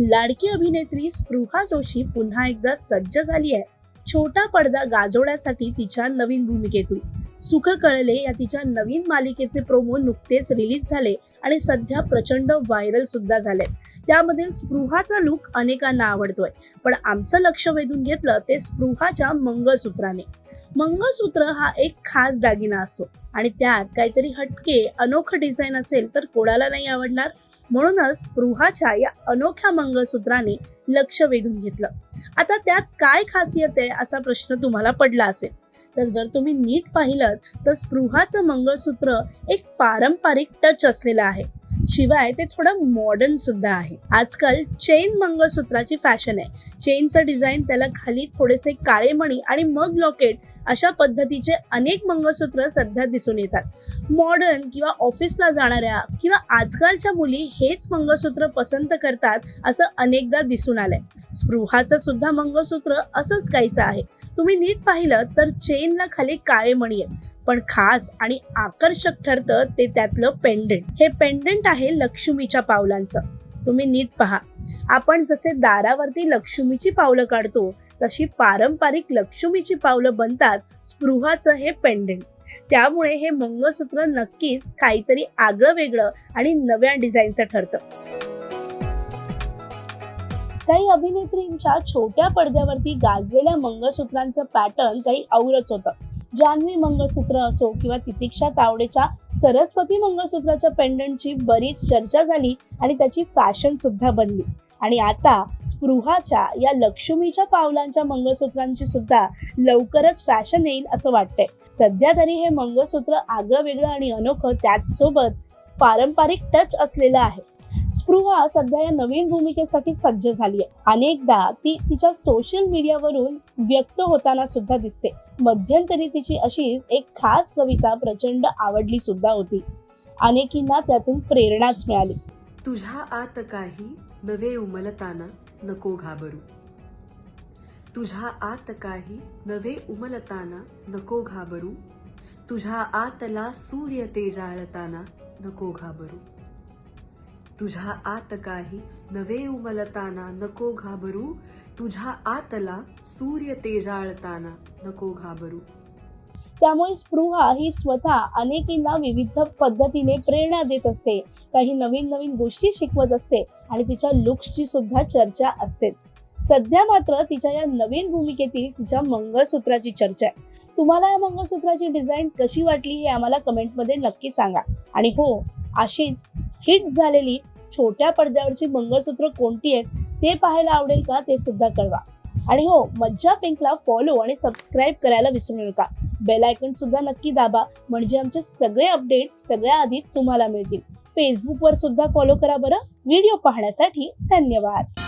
लाडकी अभिनेत्री स्पृहा जोशी पुन्हा एकदा सज्ज झाली आहे. छोटा पडदा गाजवण्यासाठी तिच्या नवीन भूमिकेतून. सुख कळले या तिच्या नवीन मालिकेचे प्रोमो नुकतेच रिलीज झाले आणि सध्या प्रचंड व्हायरल सुद्धा झाले त्यामधील स्पृहाचा लुक अनेकांना आवडतोय. पण आमचं लक्ष वेधून घेतलं ते स्पृहाच्या मंगळसूत्राने. मंगळसूत्र हा एक खास दागिना असतो. आणि त्यात काहीतरी हटके अनोखं डिझाईन असेल तर कोणाला नाही आवडणार? म्हणूनच स्पृहाच्या या अनोख्या मंगळसूत्राने लक्ष वेधून घेतलं. आता त्यात काय खासियत आहे असा प्रश्न तुम्हाला पडला असेल. तर जर तुम्ही नीट पाहिलं तर स्पृहाचं मंगळसूत्र एक पारंपरिक टच असलेलं आहे. शिवाय ते थोडं मॉडर्न सुद्धा आहे. आजकाल चेन मंगळसूत्राची फॅशन आहे. चेनचं डिझाईन त्याला खाली थोडेसे काळे मणी आणि मग लॉकेट अशा पद्धतीचे अनेक मंगळसूत्र सध्या दिसून येतात. मॉडर्न किंवा ऑफिसला जाणाऱ्या किंवा आजकालच्या मुली हेच मंगळसूत्र पसंत करतात असं अनेकदा दिसून आलंय. स्पृहाचं सुद्धा मंगळसूत्र असंच काहीसं आहे. तुम्ही नीट पाहिलं तर चेनला खाली काळे मणी आहेत. पण खास आणि आकर्षक ठरतं ते त्यातलं पेंडेंट हे पेंडेंट आहे लक्ष्मीच्या पावलांचं. तुम्ही नीट पहा. आपण जसे दारावरती लक्ष्मीची पावलं काढतो तशी पारंपरिक लक्ष्मीची पावलं बनतात स्पृहाचं हे पेंडेंट त्यामुळे हे मंगळसूत्र नक्कीच काहीतरी आगळं वेगळं आणि नव्या डिझाईनचं ठरतं. काही अभिनेत्रींच्या छोट्या पडद्यावरती गाजलेल्या मंगळसूत्रांचं पॅटर्न काही औरच होतं. जान्हवी मंगळसूत्र असो किंवा तितिक्षा तावडेच्या सरस्वती मंगळसूत्राच्या पेंडंटची बरीच चर्चा झाली आणि त्याची फॅशन सुद्धा बनली. आणि आता स्पृहाच्या या लक्ष्मीच्या पावलांच्या मंगळसूत्रांची सुद्धा लवकरच फॅशन येईल असं वाटतंय. सध्या तरी हे मंगळसूत्र आगळं वेगळं आणि अनोखं त्याचसोबत पारंपरिक टच असलेलं आहे. स्पृहा सध्या या नवीन भूमिकेसाठी सज्ज झाली आहे अनेकदा ती तिच्या सोशल मीडियावरून व्यक्त होताना सुद्धा दिसते. मध्यंतरी तिची अशीच एक खास कविता प्रचंड आवडली सुद्धा होती. अनेकींना त्यातून प्रेरणाच मिळाली. तुझ्या आत काही नवे उमलताना नको घाबरू. तुझ्या आत काही नवे उमलताना नको घाबरू. तुझ्या आतला सूर्य तेजाळताना नको घाबरू. तुझ्या आत काही नवे उमलताना नको घाबरू. तुझ्या आतला सूर्य तेजाळताना नको घाबरू. त्यामुळे स्पृहा ही स्वतः अनेकींना विविध पद्धतीने प्रेरणा देत असते. काही नवीन नवीन गोष्टी शिकवत असते आणि तिच्या लुक्सची सुद्धा चर्चा असतेच. सध्या मात्र तिच्या या नवीन भूमिकेतील तिच्या मंगळसूत्राची चर्चा आहे. तुम्हाला या मंगळसूत्राची डिझाईन कशी वाटली हे आम्हाला कमेंटमध्ये नक्की सांगा. आणि हो अशीच हिट झालेली छोट्या पडद्यावरची मंगळसूत्र कोणती आहेत ते पाहायला आवडेल का ते सुद्धा कळवा. आणि हो मज्जा पिंकला फॉलो आणि सबस्क्राईब करायला विसरू नका. बेल आयकन सुद्धा नक्की दाबा म्हणजे आमचे सगळे अपडेट सगळ्या आधी तुम्हाला मिळतील. फेसबुकवर सुद्धा फॉलो करा बरं. व्हिडिओ पाहण्यासाठी धन्यवाद.